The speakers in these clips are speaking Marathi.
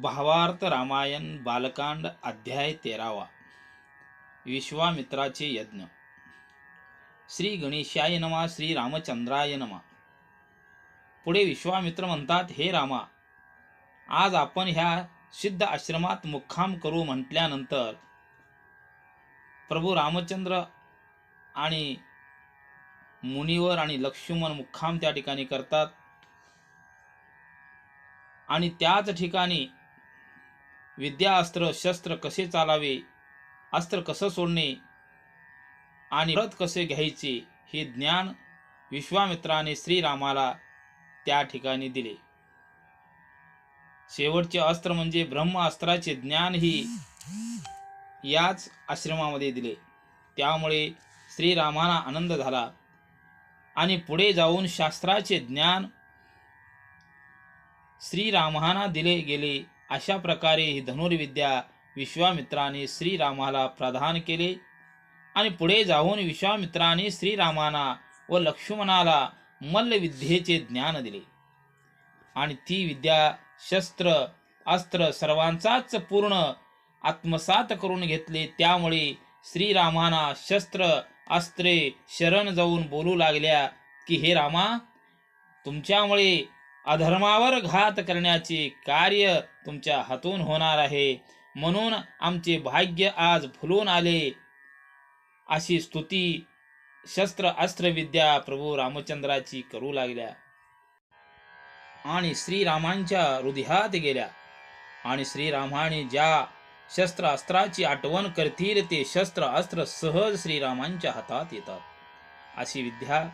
भावार्थ रामायण बालकांड अध्याय तेरावा विश्वामित्राचे यज्ञ. श्री गणेशाय नमा श्री रामचंद्राय नमा. पुढे विश्वामित्र म्हणतात हे रामा आज आपण ह्या सिद्ध आश्रमात मुक्काम करू म्हटल्यानंतर प्रभू रामचंद्र आणि मुनिवर आणि लक्ष्मण मुक्काम त्या ठिकाणी करतात. आणि त्याच ठिकाणी विद्या अस्त्र शस्त्र कसे चालावे? अस्त्र कसं सोडणे? आणि व्रत कसे घ्यायचे? हे ज्ञान विश्वामित्राने श्रीरामाला त्या ठिकाणी दिले. शेवटचे अस्त्र म्हणजे ब्रह्मास्त्राचे ज्ञान ही याच आश्रमामध्ये दिले. त्यामुळे श्रीरामाला आनंद झाला. आणि पुढे जाऊन शास्त्राचे ज्ञान श्रीरामांना दिले गेले. अशा प्रकारे ही धनुर्विद्या विश्वामित्राने श्रीरामाला प्रदान केले. आणि पुढे जाऊन विश्वामित्राने श्रीरामाना व लक्ष्मणाला मल्लविद्येचे ज्ञान दिले. आणि ती विद्या शस्त्र अस्त्र सर्वांचाच पूर्ण आत्मसात करून घेतले. त्यामुळे श्रीरामाना शस्त्र अस्त्रे शरण जाऊन बोलू लागल्या की हे रामा तुमच्यामुळे अधर्मावर घात करण्याचे कार्य तुमच्या हातून होणार आहे. म्हणून आमचे भाग्य आज फुलून आले. अशी स्तुती शस्त्र अस्त्र विद्या प्रभू रामचंद्राची करू लागल्या. आणि श्रीरामांच्या हृदयात गेल्या. आणि श्रीरामाने ज्या शस्त्र अस्त्राची आठवण करतील ते शस्त्र अस्त्र सहज श्रीरामांच्या हातात येतात. अशी विद्या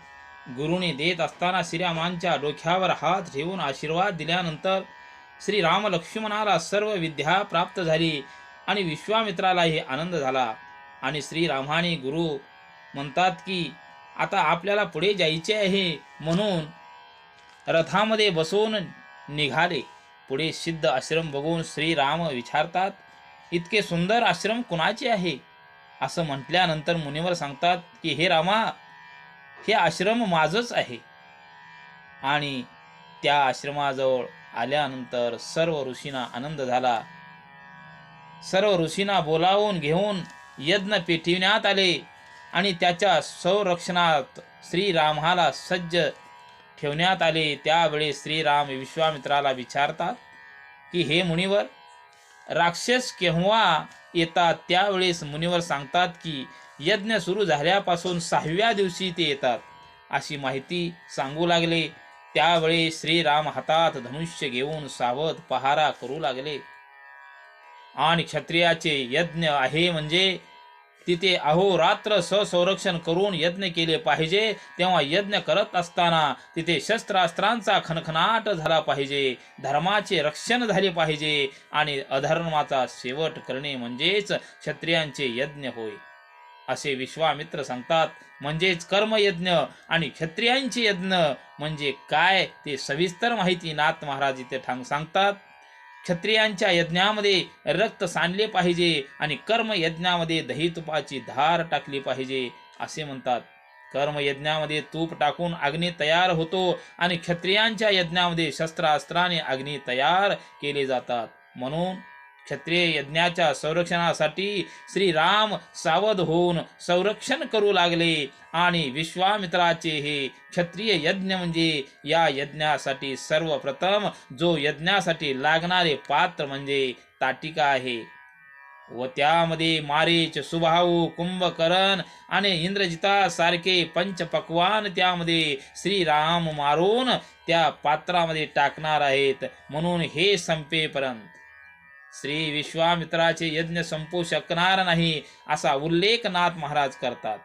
गुरुने देत असताना श्रीरामांच्या डोक्यावर हात ठेवून आशीर्वाद दिल्यानंतर श्रीराम लक्ष्मणाला सर्व विद्या प्राप्त झाली आणि विश्वामित्रालाही आनंद झाला. आणि श्रीरामाने गुरु म्हणतात की आता आपल्याला पुढे जायचे आहे म्हणून रथामध्ये बसून निघाले. पुढे सिद्ध आश्रम बघून श्रीराम विचारतात इतके सुंदर आश्रम कुणाचे आहे? असं म्हटल्यानंतर मुनीवर सांगतात की हे रामा हे आश्रम माझंच आहे. आणि त्या आश्रमाजवळ आल्यानंतर सर्व ऋषींना आनंद झाला. सर्व ऋषींना बोलावून घेऊन यज्ञ पेटविण्यात आले आणि त्याच्या संरक्षणात श्रीरामाला सज्ज ठेवण्यात आले. त्यावेळी श्रीराम विश्वामित्राला विचारतात की हे मुनिवर राक्षस केव्हा येतात. त्यावेळेस मुनिवर सांगतात की यज्ञ सुरू झाल्यापासून सहाव्या दिवशी ते येतात. अशी माहिती सांगू लागले. त्यावेळी श्रीराम हातात धनुष्य घेऊन सावध पहारा करू लागले. आणि क्षत्रियाचे यज्ञ आहे म्हणजे तिथे अहोरात्र संरक्षण करून यज्ञ केले पाहिजे. तेव्हा यज्ञ करत असताना तिथे शस्त्रास्त्रांचा खणखणाट झाला पाहिजे. धर्माचे रक्षण झाले पाहिजे आणि अधर्माचा शेवट करणे म्हणजेच क्षत्रियांचे यज्ञ होय. असे विश्वामित्र सांगतात म्हणजेच कर्मयज्ञ आणि क्षत्रियांचे यज्ञ म्हणजे काय ते सविस्तर माहिती नाथ महाराज इथे ठांग सांगतात. क्षत्रियांच्या यज्ञामध्ये रक्त सांडले पाहिजे आणि कर्म यज्ञामध्ये दही तुपाची धार टाकली पाहिजे असे म्हणतात. कर्म यज्ञामध्ये तूप टाकून अग्नी तयार होतो आणि क्षत्रियांच्या यज्ञामध्ये शस्त्रास्त्राने अग्नी तयार केले जातात. म्हणून क्षत्रिय यज्ञाच्या संरक्षणासाठी श्रीराम सावध होऊन संरक्षण करू लागले. आणि विश्वामित्राचे हे क्षत्रिय यज्ञ म्हणजे या यज्ञासाठी सर्वप्रथम जो यज्ञासाठी लागणारे पात्र म्हणजे ताटिका आहे. व त्यामध्ये मारीच सुभाऊ कुंभकरण आणि इंद्रजिता सारखे पंचपक्वान त्यामध्ये श्रीराम मारून त्या पात्रामध्ये टाकणार आहेत. म्हणून हे संपेपर्यंत. श्री विश्वामित्राचे यज्ञ संपू शकणार नाही असा उल्लेख नाथ महाराज करतात.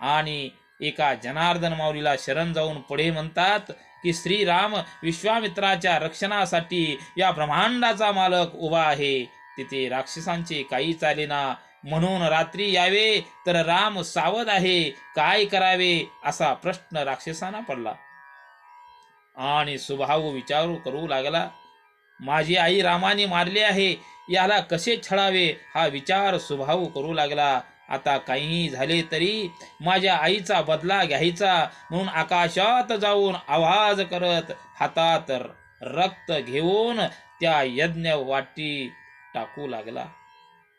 आणि एका जनार्दन माऊलीला शरण जाऊन पुढे म्हणतात की श्रीराम विश्वामित्राच्या रक्षणासाठी या ब्रह्मांडाचा मालक उभा आहे. तिथे राक्षसांचे काही चालेना म्हणून रात्री यावे तर राम सावध आहे. काय करावे? असा प्रश्न राक्षसांना पडला. आणि स्वभाव विचारू करू लागला. माझी आई रामाने मारली आहे याला कसे छळावे हा विचार सुभाऊ करू लागला. आता काहीही झाले तरी माझ्या आईचा बदला घ्यायचा म्हणून आकाशात जाऊन आवाज करत हातात रक्त घेऊन त्या यज्ञ वाटी टाकू लागला.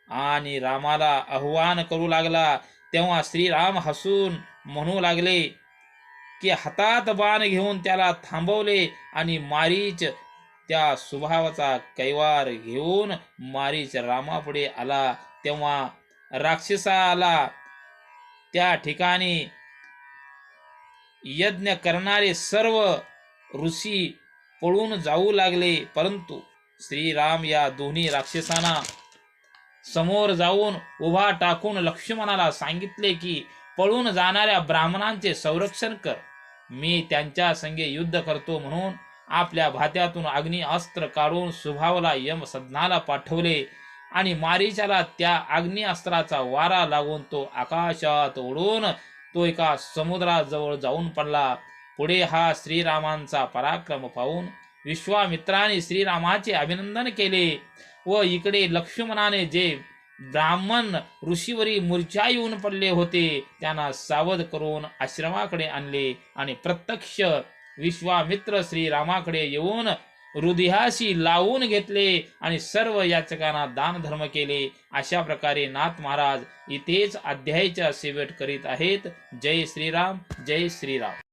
आणि रामाला आव्हान करू लागला. तेव्हा श्रीराम हसून म्हणू लागले की हातात बाण घेऊन त्याला थांबवले आणि मारीच त्या स्वभावाचा कैवार घेऊन मारीच रामापुढे आला. तेव्हा राक्षसाला त्या ठिकाणी यज्ञ करणारे सर्व ऋषी पळून जाऊ लागले. परंतु श्रीराम या दोन्ही राक्षसांना समोर जाऊन उभा टाकून लक्ष्मणाला सांगितले की पळून जाणाऱ्या ब्राह्मणांचे संरक्षण कर. मी त्यांच्या संगे युद्ध करतो म्हणून आपल्या भात्यातून अग्नी अस्त्र काढून सुभावला यम सदनाला पाठवले. आणि मारीच्याला त्या अग्निअस्त्राचा वारा लागून तो आकाशात उडून तो एका समुद्राजवळ जाऊन पडला. पुढे हा श्रीरामांचा पराक्रम पाहून विश्वामित्राने श्रीरामाचे अभिनंदन केले व इकडे लक्ष्मणाने जे ब्राह्मण ऋषीवरी मूर्छा येऊन पडले होते त्यांना सावध करून आश्रमाकडे आणले आणि प्रत्यक्ष विश्वामित्र श्रीरामाकडे येऊन हृदयाशी लावून घेतले आणि सर्व याचकांना दान धर्म केले. अशा प्रकारे नाथ महाराज इथेच अध्यायच्या शेवट करीत आहेत. जय श्रीराम जय श्रीराम.